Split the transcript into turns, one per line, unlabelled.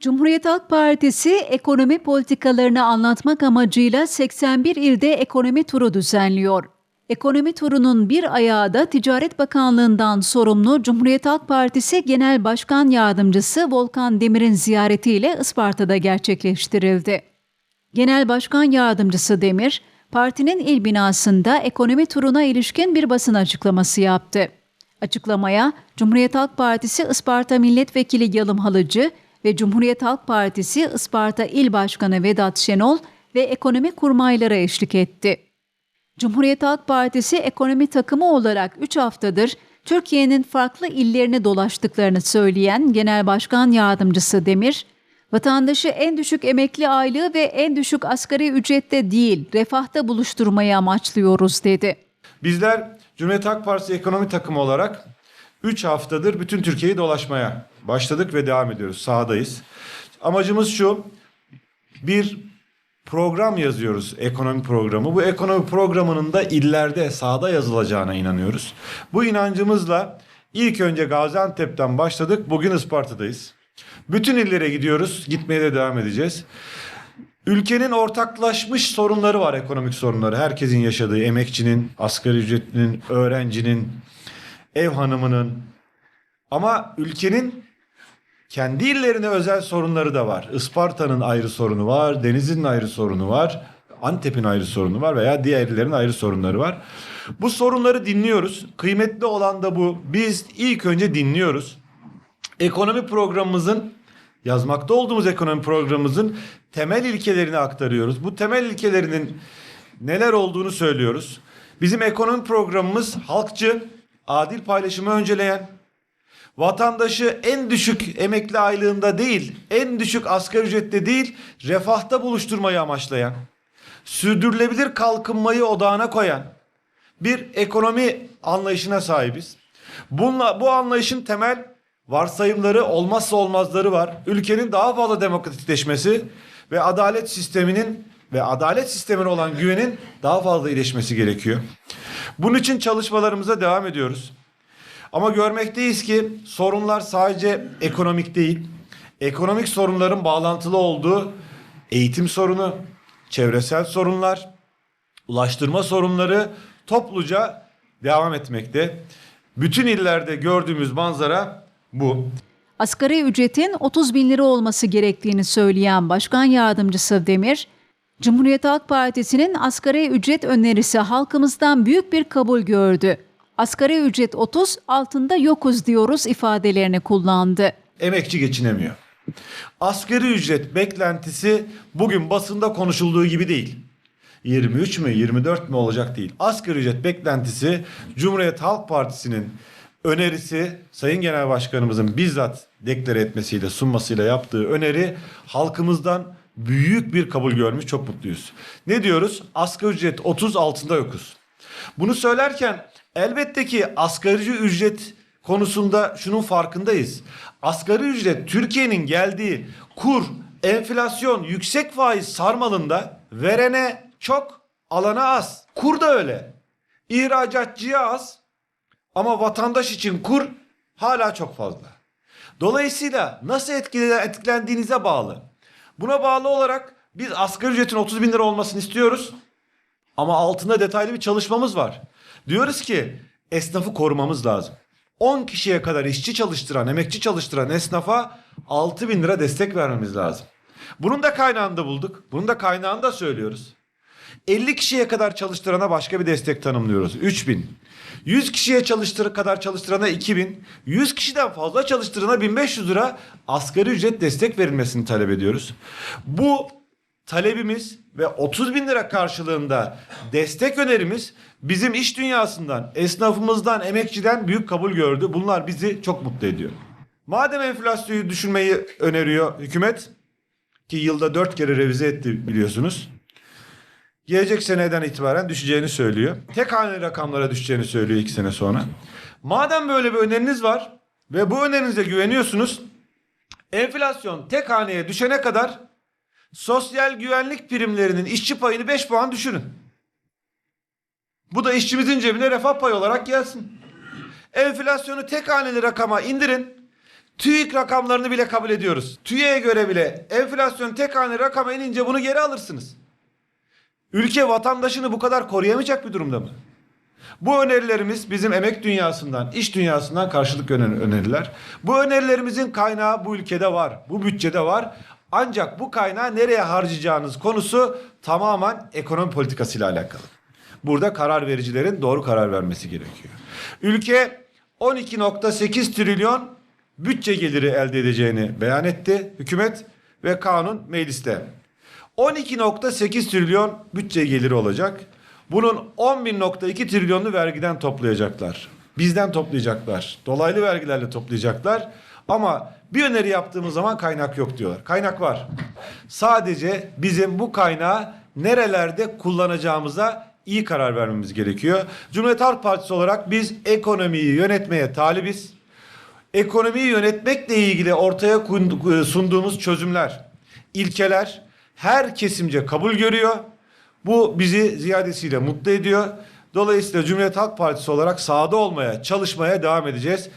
Cumhuriyet Halk Partisi ekonomi politikalarını anlatmak amacıyla 81 ilde ekonomi turu düzenliyor. Ekonomi turunun bir ayağı da Ticaret Bakanlığı'ndan sorumlu Cumhuriyet Halk Partisi Genel Başkan Yardımcısı Volkan Demir'in ziyaretiyle Isparta'da gerçekleştirildi. Genel Başkan Yardımcısı Demir, partinin il binasında ekonomi turuna ilişkin bir basın açıklaması yaptı. Açıklamaya Cumhuriyet Halk Partisi Isparta Milletvekili Yalım Halıcı ve Cumhuriyet Halk Partisi Isparta İl Başkanı Vedat Şenol ve ekonomi kurmayları eşlik etti. Cumhuriyet Halk Partisi ekonomi takımı olarak 3 haftadır Türkiye'nin farklı illerini dolaştıklarını söyleyen Genel Başkan Yardımcısı Demir, vatandaşı en düşük emekli aylığı ve en düşük asgari ücrette değil, refahta buluşturmayı amaçlıyoruz dedi.
Bizler Cumhuriyet Halk Partisi ekonomi takımı olarak 3 haftadır bütün Türkiye'yi dolaşmaya başladık ve devam ediyoruz. Sahadayız. Amacımız şu. Bir program yazıyoruz, ekonomi programı. Bu ekonomi programının da illerde, sahada yazılacağına inanıyoruz. Bu inancımızla ilk önce Gaziantep'ten başladık. Bugün Isparta'dayız. Bütün illere gidiyoruz. Gitmeye de devam edeceğiz. Ülkenin ortaklaşmış sorunları var ekonomik sorunları. Herkesin yaşadığı emekçinin, asgari ücretlinin, öğrencinin, ev hanımının. Ama ülkenin kendi illerine özel sorunları da var. Isparta'nın ayrı sorunu var, Denizli'nin ayrı sorunu var, Antep'in ayrı sorunu var veya diğer illerin ayrı sorunları var. Bu sorunları dinliyoruz. Kıymetli olan da bu. Biz ilk önce dinliyoruz. Ekonomi programımızın yazmakta olduğumuz ekonomi programımızın temel ilkelerini aktarıyoruz. Bu temel ilkelerinin neler olduğunu söylüyoruz. Bizim ekonomi programımız halkçı, adil paylaşımı önceleyen, vatandaşı en düşük emekli aylığında değil, en düşük asgari ücrette değil, refahta buluşturmayı amaçlayan, sürdürülebilir kalkınmayı odağına koyan bir ekonomi anlayışına sahibiz. Bununla, bu anlayışın temel varsayımları, olmazsa olmazları var. Ülkenin daha fazla demokratikleşmesi ve adalet sisteminin ve adalet sistemine olan güvenin daha fazla iyileşmesi gerekiyor. Bunun için çalışmalarımıza devam ediyoruz. Ama görmekteyiz ki sorunlar sadece ekonomik değil. Ekonomik sorunların bağlantılı olduğu eğitim sorunu, çevresel sorunlar, ulaştırma sorunları topluca devam etmekte. Bütün illerde gördüğümüz manzara bu.
Asgari ücretin 30 bin lira olması gerektiğini söyleyen Başkan Yardımcısı Demir, Cumhuriyet Halk Partisi'nin asgari ücret önerisi halkımızdan büyük bir kabul gördü. Asgari ücret 30, altında yokuz diyoruz ifadelerini kullandı.
Emekçi geçinemiyor. Asgari ücret beklentisi bugün basında konuşulduğu gibi değil. 23 mü 24 mü olacak değil. Asgari ücret beklentisi Cumhuriyet Halk Partisi'nin önerisi Sayın Genel Başkanımızın bizzat deklare etmesiyle sunmasıyla yaptığı öneri halkımızdan büyük bir kabul görmüş çok mutluyuz. Ne diyoruz? Asgari ücret 30 altında yokuz. Bunu söylerken elbette ki asgari ücret konusunda şunun farkındayız. Asgari ücret Türkiye'nin geldiği kur, enflasyon, yüksek faiz sarmalında verene çok, alana az. Kur da öyle. İhracatçıya az ama vatandaş için kur hala çok fazla. Dolayısıyla nasıl etkile- etkilendiğinize bağlı. Buna bağlı olarak biz asgari ücretin 30 bin lira olmasını istiyoruz. Ama altında detaylı bir çalışmamız var. Diyoruz ki esnafı korumamız lazım. 10 kişiye kadar işçi çalıştıran, emekçi çalıştıran esnafa 6 bin lira destek vermemiz lazım. Bunun da kaynağını da bulduk. Bunun da kaynağını da söylüyoruz. 50 kişiye kadar çalıştırana başka bir destek tanımlıyoruz. 3000. 100 kişiye çalıştır kadar çalıştırana 2000, 100 kişiden fazla çalıştırana 1500 lira asgari ücret destek verilmesini talep ediyoruz. Bu talebimiz ve 30 bin lira karşılığında destek önerimiz bizim iş dünyasından, esnafımızdan, emekçiden büyük kabul gördü. Bunlar bizi çok mutlu ediyor. Madem enflasyonu düşürmeyi öneriyor hükümet ki yılda 4 kere revize etti biliyorsunuz. Gelecek seneden itibaren düşeceğini söylüyor. Tek haneli rakamlara düşeceğini söylüyor iki sene sonra. Madem böyle bir öneriniz var ve bu önerinize güveniyorsunuz, enflasyon tek haneye düşene kadar sosyal güvenlik primlerinin işçi payını 5 puan düşürün. Bu da işçimizin cebine refah payı olarak gelsin. Enflasyonu tek haneli rakama indirin. TÜİK rakamlarını bile kabul ediyoruz. TÜİK'e göre bile enflasyon tek hane rakama inince bunu geri alırsınız. Ülke vatandaşını bu kadar koruyamayacak bir durumda mı? Bu önerilerimiz bizim emek dünyasından, iş dünyasından karşılık öneriler. Bu önerilerimizin kaynağı bu ülkede var, bu bütçede var. Ancak bu kaynağı nereye harcayacağınız konusu tamamen ekonomi politikasıyla alakalı. Burada karar vericilerin doğru karar vermesi gerekiyor. Ülke 12.8 trilyon bütçe geliri elde edeceğini beyan etti hükümet ve kanun mecliste. 12.8 trilyon bütçe geliri olacak. Bunun 11.2 trilyonunu vergiden toplayacaklar. Bizden toplayacaklar. Dolaylı vergilerle toplayacaklar. Ama bir öneri yaptığımız zaman kaynak yok diyorlar. Kaynak var. Sadece bizim bu kaynağı nerelerde kullanacağımıza iyi karar vermemiz gerekiyor. Cumhuriyet Halk Partisi olarak biz ekonomiyi yönetmeye talibiz. Ekonomiyi yönetmekle ilgili ortaya kun- sunduğumuz çözümler, ilkeler her kesimce kabul görüyor. Bu bizi ziyadesiyle mutlu ediyor. Dolayısıyla Cumhuriyet Halk Partisi olarak sahada olmaya, çalışmaya devam edeceğiz.